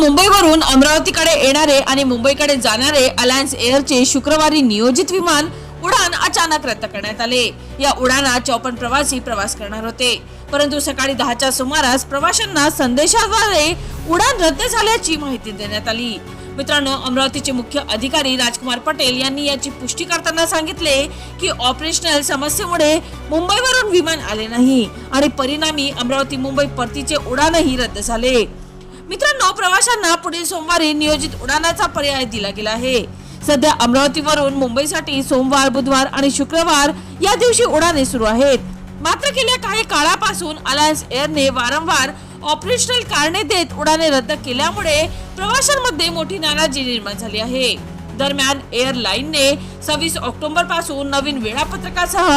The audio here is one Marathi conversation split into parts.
मुंबईवरून अमरावतीकडे येणारे आणि मुंबईकडे जाणारे अलायन्स एअरचे शुक्रवारी नियोजित विमान उडान अचानक रद्द करण्यात आले. या उडानात चौपन्न प्रवासी प्रवास करणार होते. परंतु सकाळी दहाच्या सुमारास प्रवाशांना संदेशाद्वारे उडान रद्द झाल्याची माहिती देण्यात आली. मित्रांनो अमरावतीचे मुख्य अधिकारी राजकुमार पटेल यांनी याची पुष्टी करताना सांगितले की ऑपरेशनल समस्येमुळे मुंबईवरून विमान आले नाही आणि परिणामी अमरावती मुंबई परतीचे उडानही रद्द झाले. मित्रांनो प्रवाशांना पुढील सोमवारी नियोजित उडानाचा पर्याय दिला गेला आहे. सध्या अमरावतीवरून मुंबईसाठी सोमवार बुधवार आणि शुक्रवार या दिवशी उडाने सुरू आहेत. मात्र गेल्या काही काळापासून अलायन्स एअरने वारंवार ऑपरेशनल कारणे देत उडाने रद्द केल्यामुळे प्रवाशांमध्ये मोठी नाराजी निर्माण झाली आहे. दरम्यान एअरलाईनने सव्वीस ऑक्टोबरपासून नवीन वेळापत्रकासह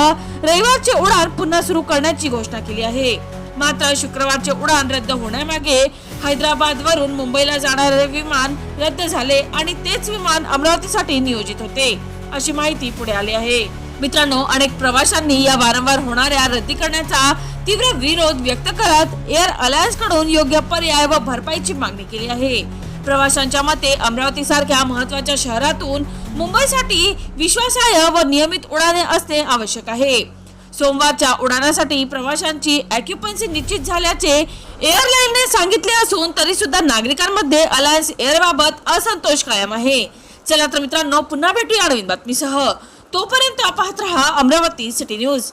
रविवारचे उडान पुन्हा सुरू करण्याची घोषणा केली आहे. मात्र शुक्रवारचे उडान रद्द होण्यामागे हैदराबाद वरून मुंबईला जाणारे विमान रद्द झाले आणि तेच विमान अमरावतीसाठी नियोजित होते. अशी माहिती पुढे आली आहे. मित्रांनो अनेक प्रवाशांनी या वारंवार होणाऱ्या रद्दी करण्याचा तीव्र विरोध व्यक्त करत एअर अलायन्सकडून योग्य पर्याय व भरपाईची मागणी केली आहे. प्रवाशांच्या मते अमरावती सारख्या महत्त्वाच्या शहरातून मुंबईसाठी विश्वासार्ह व नियमित उडाणे असणे आवश्यक आहे. सोमवारच्या उड्डाणासाठी प्रवाशांची ऑक्युपन्सी निश्चित झाल्याचे एअरलाईनने सांगितले असून तरी सुद्धा नागरिकांमध्ये अलायन्स एअरबाबत असंतोष कायम आहे. चला तर मित्रांनो पुन्हा भेटूया नवीन बातमीसह. तोपर्यंत पाहत रहा अमरावती सिटी न्यूज